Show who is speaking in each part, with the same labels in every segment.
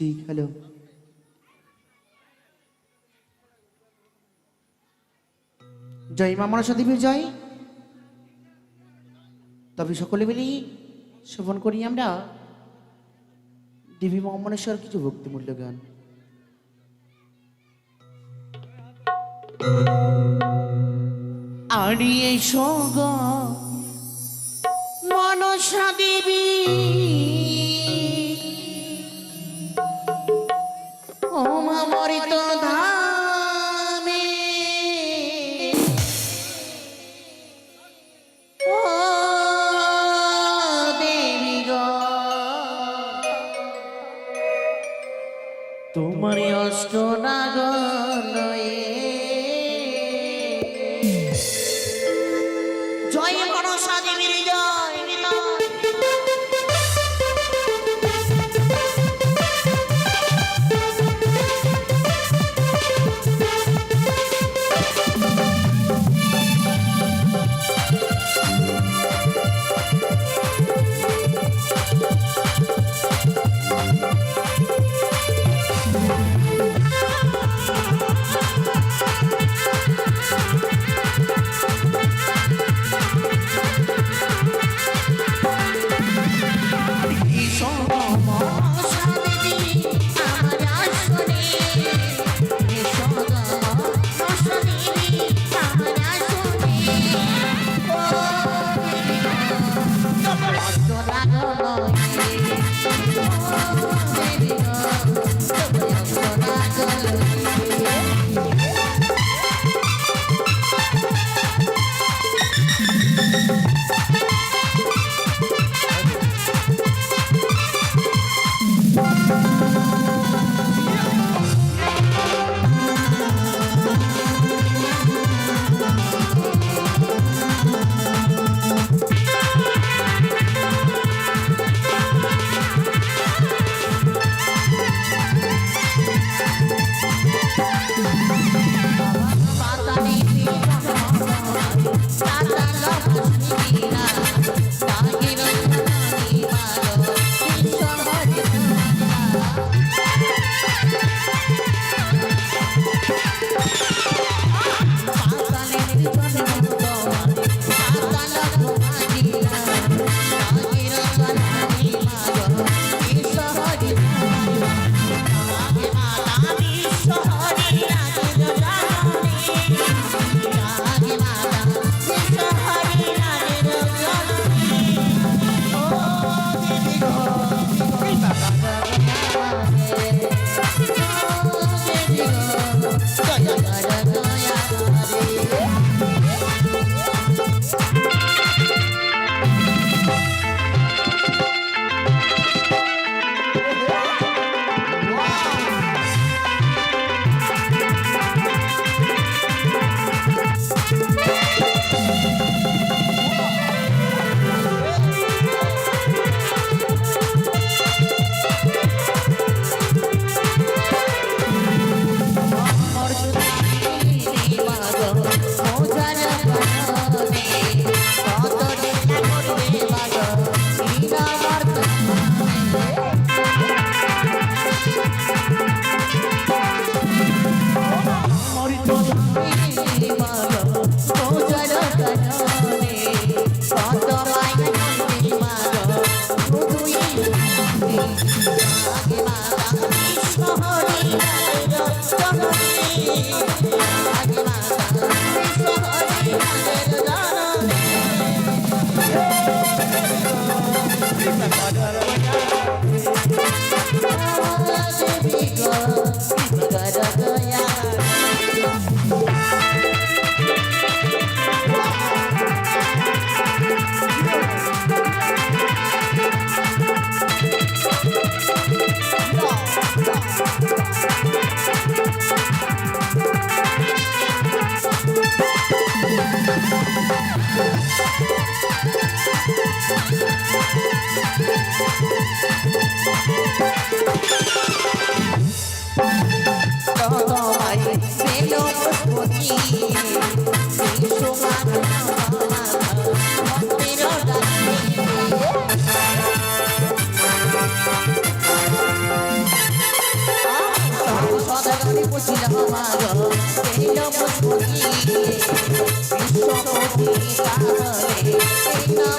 Speaker 1: Hello. জয় মা মনসা দেবীর জয়। তবে সকলে মিলে শ্রবণ করি আমরা। দেবী মহামনেশ্বর, কিছু ভক্তিমূল্য গান। আড়িয়ে সগ মনসা দেবী। অমৃত ধামে। ও দেবী গো। তোমার অষ্ট নাগনয়ে জয়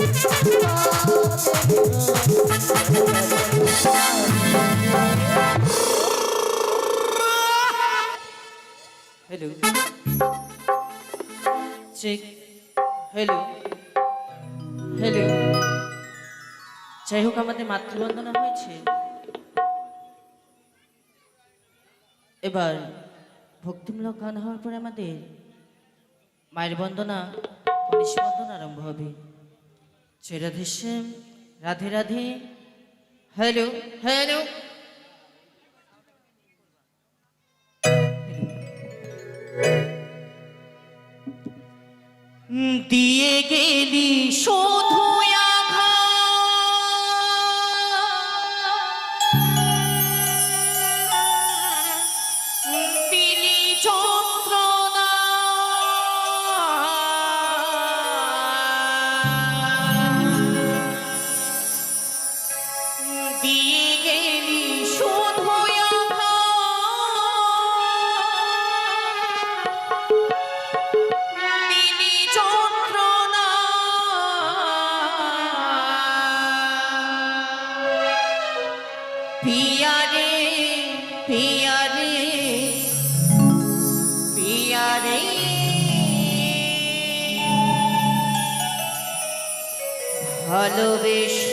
Speaker 1: Hello. Check. Hello. Hello. যাই হোক আমাদের মাতৃবন্দনা হয়েছে এবার ভক্তিমূলক গান হওয়ার পরে আমাদের মায়ের বন্দনা কনিষ্ঠ বন্দনা আরম্ভ হবে জয় রাধে শ্যাম রাধে রাধে হ্যালো হ্যালো ভালোবেসো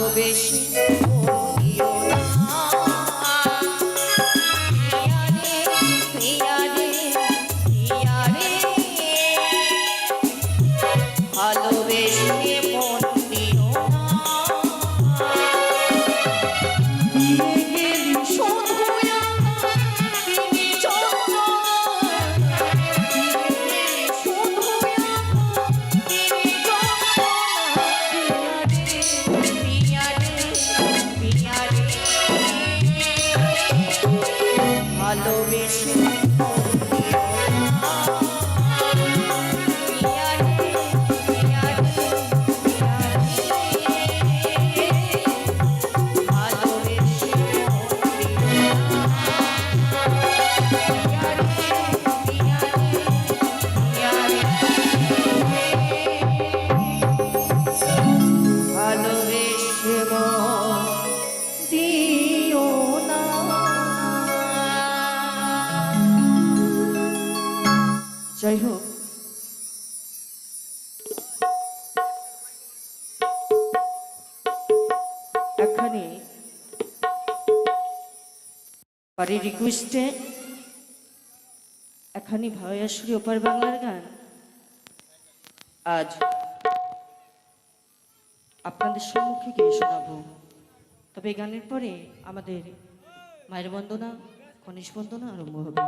Speaker 1: ভালোবেসে বাড়ি রিকোয়েস্টে এখনই ভাইয়াসুরি ওপার বাংলার গান। আজ আপনাদের সম্মুখে গিয়ে শোনাবো। তবে গানের পরে আমাদের মায়ের বন্দনা গণেশ বন্দনা আরম্ভ হবে।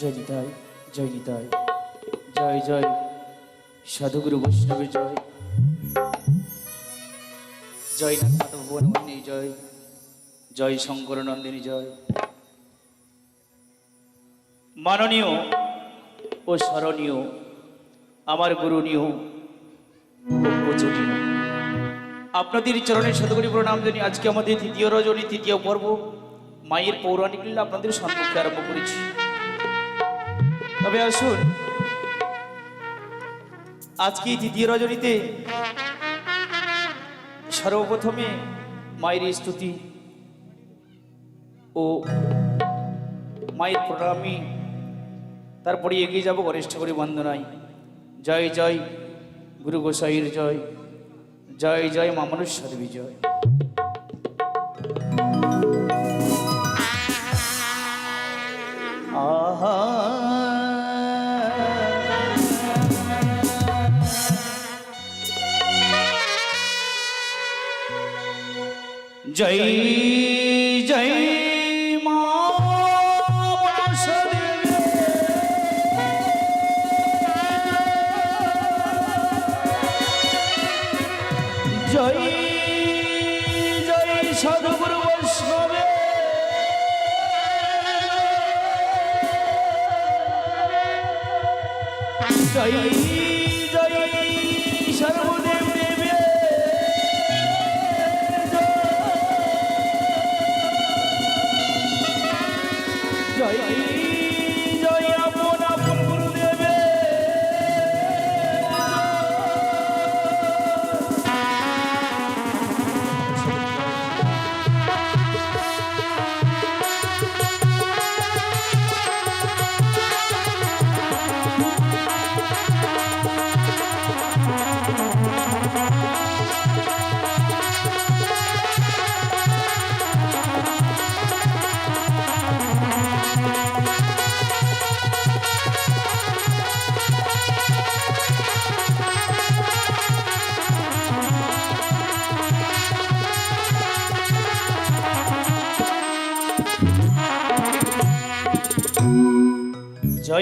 Speaker 2: জয় নিতাই জয় নিতাই। জয় জয়। সাধুগুরু বৈষ্ণবের জয়। জয় নাথ ভুবনী জয়। জয় শঙ্কর নন্দিনী জয়। মাননীয় ও স্মরণীয়, আমার গুরুনীয় আপনাদের চরণে শতকরি প্রণাম জানি। আজকে আমাদের তৃতীয় রজনী, তৃতীয় পর্ব, মায়ের পৌরাণিক লীলা আপনাদের সম্মুখে আরম্ভ করেছি। তবে আসুন, আজকে দ্বিতীয় রজনীতে সর্বপ্রথমে মায়ের স্তুতি ও মায়ের প্রণামী তারপরে এগিয়ে যাব গণেশ ঠাকুরের বন্দনায়। জয় জয়, গুরু গোসাইয়ের জয় জয় জয়, মা মনুষ্যর বিজয় জয় জয় মা। জয় জয় সদগুরু বৈষ্ণবে জয়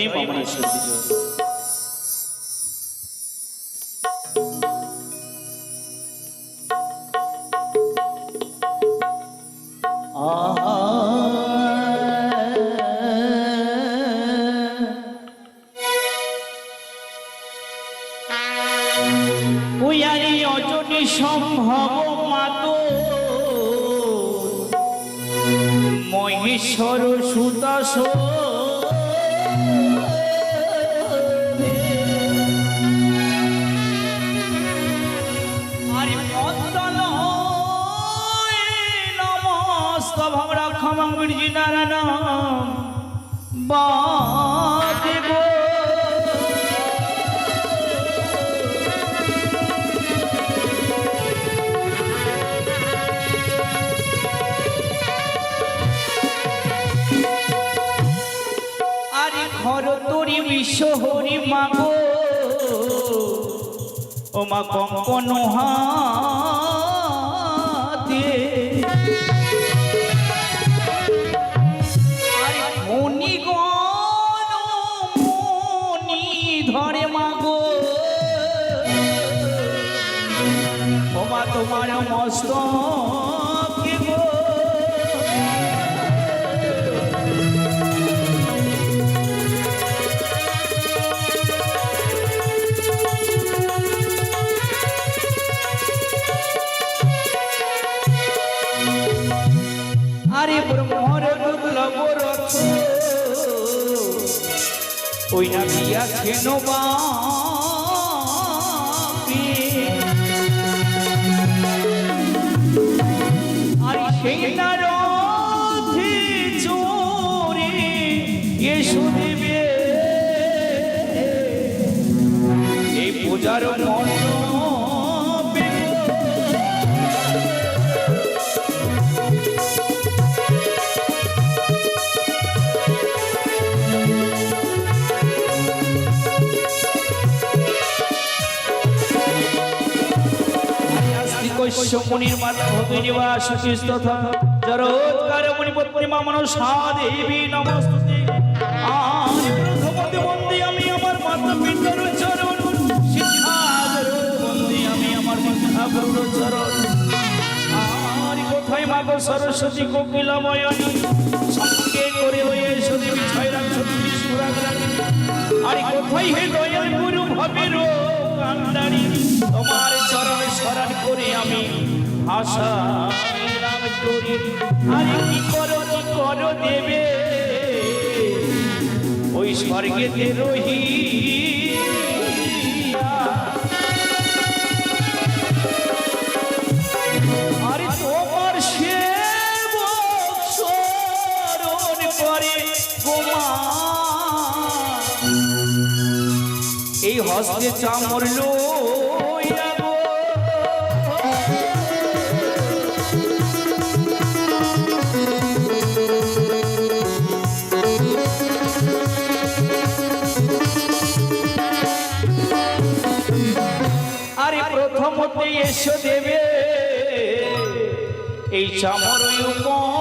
Speaker 2: জয় মামনেশ্বর বিজয় ওয়ারি ক্ষমা বীর্জি নারায়ণ বাদেব আরে ঘর তোরি হরি মাগো। ও মা কঙ্কন হাতে। ওই বিয়া দিয়াছেন আর সেই না রথে চোরে এই পূজার মণ্ডপে কৈশ্যমণির মাধ্যমে নিবাস তথা জরোৎকার মণিপত্নী মামন দেবী নমস্তুতে। আজ প্রথমতে বন্দে আমি আমার মাতা পিতার চরণ। শিক্ষার বন্দে আমি আমার শিক্ষা গুরুর চরণ। আর কোথায় মাগো সরস্বতী কোকিলাময়নী? সঙ্গে করে হয়ে সদেবী আর কোথায় হে দয়াল গুরু ভবের? কান্ডারি তোমার চরণ স্মরণ করে আমি। আশা করি আরে কি করো কি করো দেবে? ওই স্বর্গেতে রহি হস্তে চামর লইয়া গো। আরে প্রথমতে এসো দেবে এই চামর উপরি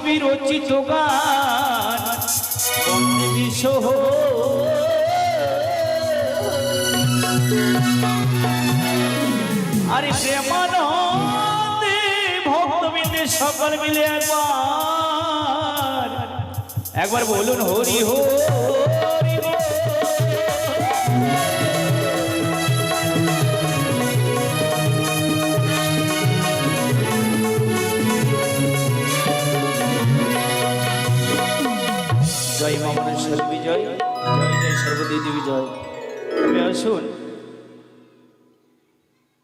Speaker 2: কবি রচিত গান বিশোহ আরে প্রেমানন্দে ভক্তবিন্দে সকল মিলে একবার। একবার বলুন হরি হরি মামনেশ্বর বিজয়। জয় জয় সর্বদেবী আসুন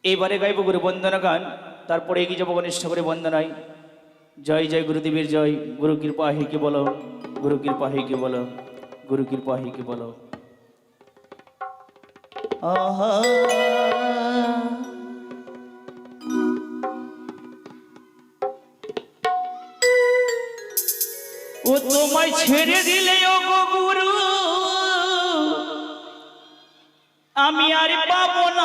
Speaker 2: এইবারে গাইব গুরু বন্দনা গান, তারপরে এগিয়ে যাব গণেশ করে বন্দনায়। জয় জয় গুরুদেবের জয়, গুরু কৃপা হেকে বলো, গুরু কৃপা হেকে বলো, গুরু কৃপা হেকে বলো। আহা। ও তোমায় ছেড়ে দিলে ও গুরু। আমি আর পাবো না।